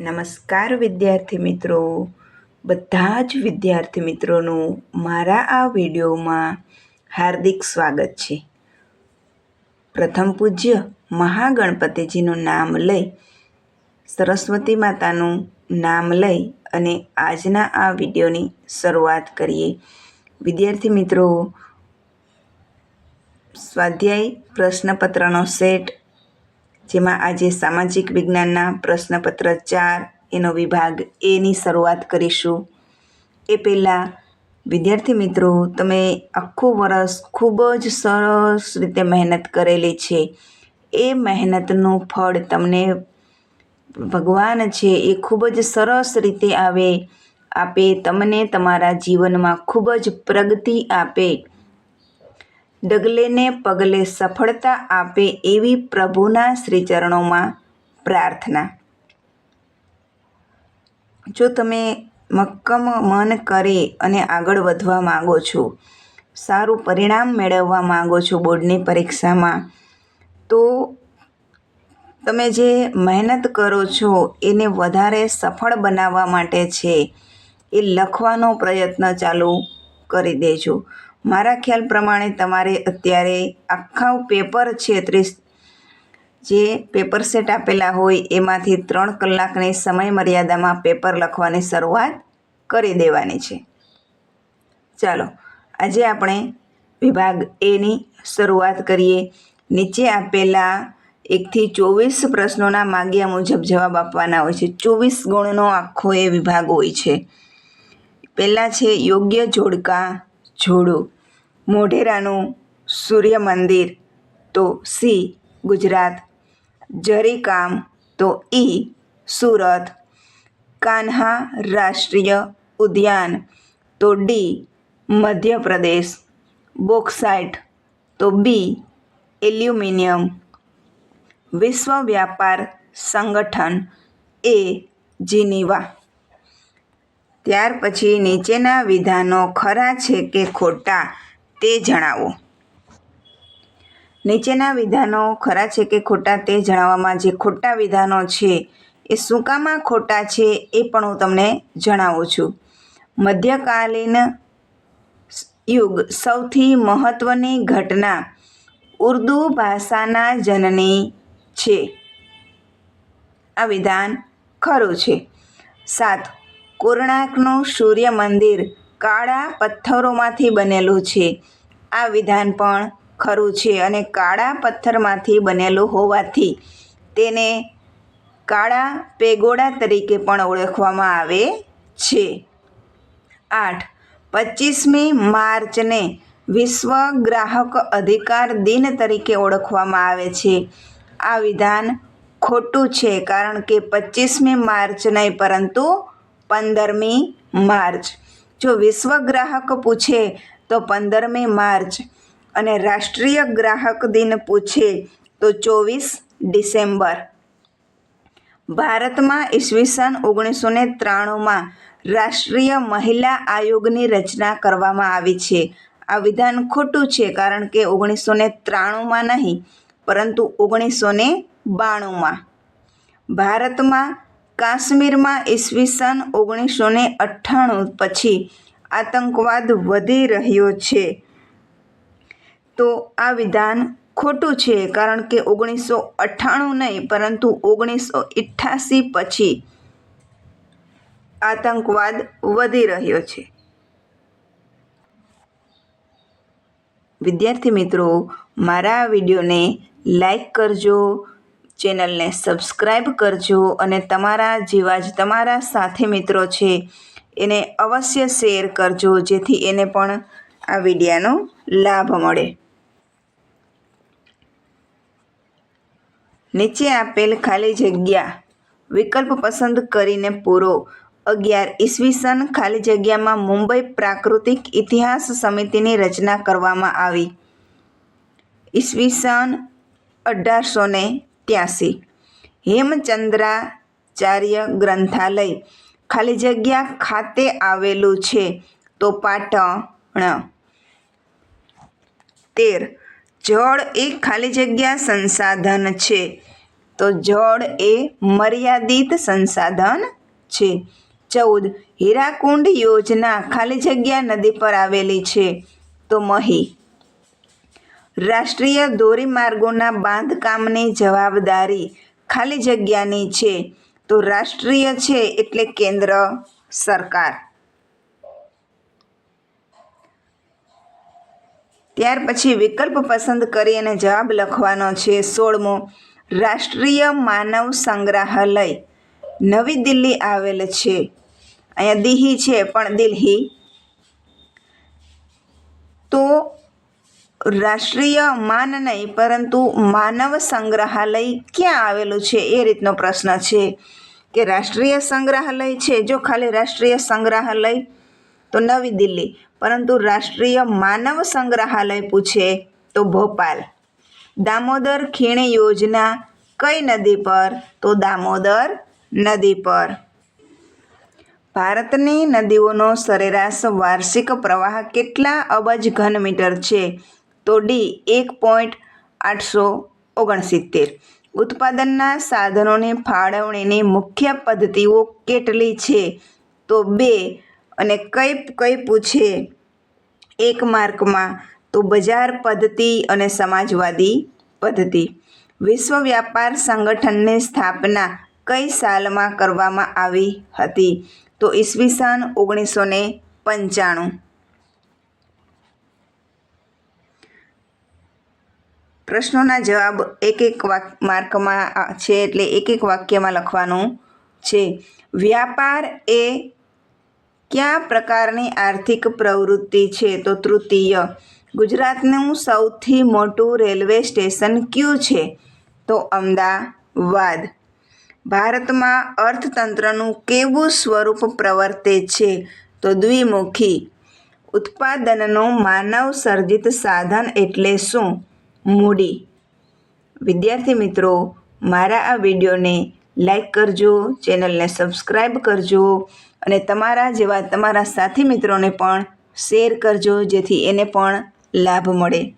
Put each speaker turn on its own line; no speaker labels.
નમસ્કાર વિદ્યાર્થી મિત્રો. બધા જ વિદ્યાર્થી મિત્રોનું મારા આ વિડીયોમાં હાર્દિક સ્વાગત છે. પ્રથમ પૂજ્ય મહાગણપતિજીનું નામ લઈ, સરસ્વતી માતાનું નામ લઈ અને આજના આ વિડીયોની શરૂઆત કરીએ. વિદ્યાર્થી મિત્રો, સ્વાધ્યાય પ્રશ્નપત્રનો સેટ જેમાં આજે સામાજિક વિજ્ઞાનના પ્રશ્નપત્ર ચાર, એનો વિભાગ એની શરૂઆત કરીશું. એ પહેલાં, વિદ્યાર્થી મિત્રો, તમે આખું વરસ ખૂબ જ સરસ રીતે મહેનત કરેલી છે. એ મહેનતનું ફળ તમને ભગવાન છે એ ખૂબ જ સરસ રીતે આવે, આપે તમને તમારા જીવનમાં ખૂબ જ પ્રગતિ આપે. ડગલે ને પગલે સફળતા આપે એવી પ્રભુના શ્રીચરણોમાં પ્રાર્થના. જો તમે મક્કમ મન કરી અને આગળ વધવા માગો છો, સારું પરિણામ મેળવવા માગો છો બોર્ડની પરીક્ષામાં, તો તમે જે મહેનત કરો છો એને વધારે સફળ બનાવવા માટે છે એ લખવાનો પ્રયત્ન ચાલુ કરી દેજો. મારા ખ્યાલ પ્રમાણે તમારે અત્યારે આખા પેપર છે ત્રીસ, જે પેપર સેટ આપેલા હોય એમાંથી ત્રણ કલાકની સમય મર્યાદામાં પેપર લખવાની શરૂઆત કરી દેવાની છે. ચાલો, આજે આપણે વિભાગ એની શરૂઆત કરીએ. નીચે આપેલા એકથી ચોવીસ પ્રશ્નોના માગ્યા મુજબ જવાબ આપવાના હોય છે. ચોવીસ ગુણનો આખો એ વિભાગ હોય છે. પહેલાં છે યોગ્ય જોડકા જોડો. મોઢેરાનું સૂર્ય મંદિર તો સી, ગુજરાત. જરીકામ તો ઈ, સુરત. કાન્હા રાષ્ટ્રીય ઉદ્યાન તો ડી, મધ્યપ્રદેશ. બોક્સાઇટ તો બી, એલ્યુમિનિયમ. વિશ્વ વ્યાપાર સંગઠન એ જીનીવા. ત્યાર પછી નીચેના વિધાનો ખરા છે કે ખોટા તે જણાવો. નીચેના વિધાનો ખરા છે કે ખોટા તે જણાવવામાં જે ખોટા વિધાનો છે, એ શું કામાં ખોટા છે એ પણ હું તમને જણાવું છું. મધ્યકાલીન યુગ સૌથી મહત્ત્વની ઘટના ઉર્દુ ભાષાના જનની છે. આ વિધાન ખરું છે. સાત કોર્ણાકનું સૂર્ય મંદિર કાળા પથ્થરોમાંથી બનેલું છે. આ વિધાન પણ ખરું છે અને કાળા પથ્થરમાંથી બનેલું હોવાથી તેને કાળા પેગોડા તરીકે પણ ઓળખવામાં આવે છે. આઠ. પચીસમી માર્ચને વિશ્વ ગ્રાહક અધિકાર દિન તરીકે ઓળખવામાં આવે છે. આ વિધાન ખોટું છે કારણ કે પચીસમી માર્ચ નહીં પરંતુ પંદરમી માર્ચ. જો વિશ્વ ગ્રાહક પૂછે તો પંદરમી માર્ચ અને રાષ્ટ્રીય ગ્રાહક દિન પૂછે તો ચોવીસ ડિસેમ્બર. ભારતમાં ઈસવીસન ઓગણીસો ને ત્રાણુંમાં રાષ્ટ્રીય મહિલા આયોગની રચના કરવામાં આવી છે. આ વિધાન ખોટું છે કારણ કે ઓગણીસો ને ત્રાણુંમાં નહીં, પરંતુ ઓગણીસો ને બાણુંમાં. ભારતમાં કાશ્મીરમાં ઈસવીસન ઓગણીસો ને અઠ્ઠાણું પછી આતંકવાદ વધી રહ્યો છે. તો આ વિધાન ખોટું છે કારણ કે ઓગણીસો અઠ્ઠાણું નહીં, પરંતુ ઓગણીસો અઠ્ઠાસી પછી આતંકવાદ વધી રહ્યો છે. વિદ્યાર્થી મિત્રો, મારા વિડીયોને લાઈક કરજો ચેનલને સબસ્ક્રાઈબ કરજો અને તમારા જેવા જ તમારા સાથી મિત્રો છે, એને અવશ્ય શેર કરજો, જેથી એને પણ આ વિડીયાનો લાભ મળે. નીચે આપેલ ખાલી જગ્યા વિકલ્પ પસંદ કરીને પૂરો. અગિયાર ઈસવીસન ખાલી જગ્યામાં મુંબઈ પ્રાકૃતિક ઇતિહાસ સમિતિની રચના કરવામાં આવી. ઈસવીસન અઢારસો ને ત્યાસી. હેમચંદ્રાચાર્ય ગ્રંથાલય. ખાલી જગ્યા ખાતે આવેલું છે તો પાટણ. તેર. જળ એ ખાલી જગ્યા સંસાધન છે. તો જળ એ મર્યાદિત સંસાધન છે. ચૌદ. હીરાકુંડ યોજના ખાલી જગ્યા નદી પર આવેલી છે. તો મહી. રાષ્ટ્રીય ધોરીમાર્ગોના બાંધકામની જવાબદારી ખાલી જગ્યાની છે. તો રાષ્ટ્રીય છે એટલે કેન્દ્ર સરકાર. ત્યાર પછી વિકલ્પ પસંદ કરી અને જવાબ લખવાનો છે સોળમો, રાષ્ટ્રીય માનવ સંગ્રહાલય. નવી દિલ્હી આવેલ છે. અહીંયા દિલ્હી છે પણ દિલ્હી. તો રાષ્ટ્રીય માન નહીં, પરંતુ માનવ સંગ્રહાલય ક્યાં આવેલું છે એ રીતનો પ્રશ્ન છે. કે રાષ્ટ્રીય સંગ્રહાલય છે? જો ખાલી રાષ્ટ્રીય સંગ્રહાલય, તો નવી દિલ્હી. પરંતુ રાષ્ટ્રીય માનવ સંગ્રહાલય પૂછે તો ભોપાલ. દામોદર ખીણ યોજના કઈ નદી પર? તો દામોદર નદી પર. ભારતની નદીઓનો સરેરાશ વાર્ષિક પ્રવાહ કેટલા અબજ ઘન મીટર છે? તો ડી એક પોઈન્ટ આઠસો ઓગણસિત્તેર. ઉત્પાદનના સાધનોની ફાળવણીની મુખ્ય પદ્ધતિઓ કેટલી છે? તો બે, અને કઈ કઈ પૂછે? એક માર્કમાં, તો બજાર પદ્ધતિ અને સમાજવાદી પદ્ધતિ. વિશ્વ વ્યાપાર સંગઠનની સ્થાપના કઈ સાલમાં કરવામાં આવી હતી? તો ઈસવીસન ઓગણીસો ને પંચાણું. પ્રશ્નોના જવાબ એક એક વાક, માર્કમાં છે એટલે એક એક વાક્યમાં લખવાનું છે. વ્યાપાર એ કયા પ્રકારની આર્થિક પ્રવૃત્તિ છે? તો તૃતીય, ગુજરાતનું સૌથી મોટું રેલવે સ્ટેશન કયું છે? તો અમદાવાદ. ભારતમાં અર્થતંત્રનું કેવું સ્વરૂપ પ્રવર્તે છે? તો દ્વિમુખી, ઉત્પાદનનું માનવ સર્જિત સાધન એટલે શું? મૂડી. વિદ્યાર્થી મિત્રો, મારા આ વિડીયોને લાઈક કરજો, ચેનલને સબસ્ક્રાઈબ કરજો અને તમારા જેવા તમારા સાથી મિત્રોને પણ શેર કરજો, જેથી એને પણ લાભ મળે.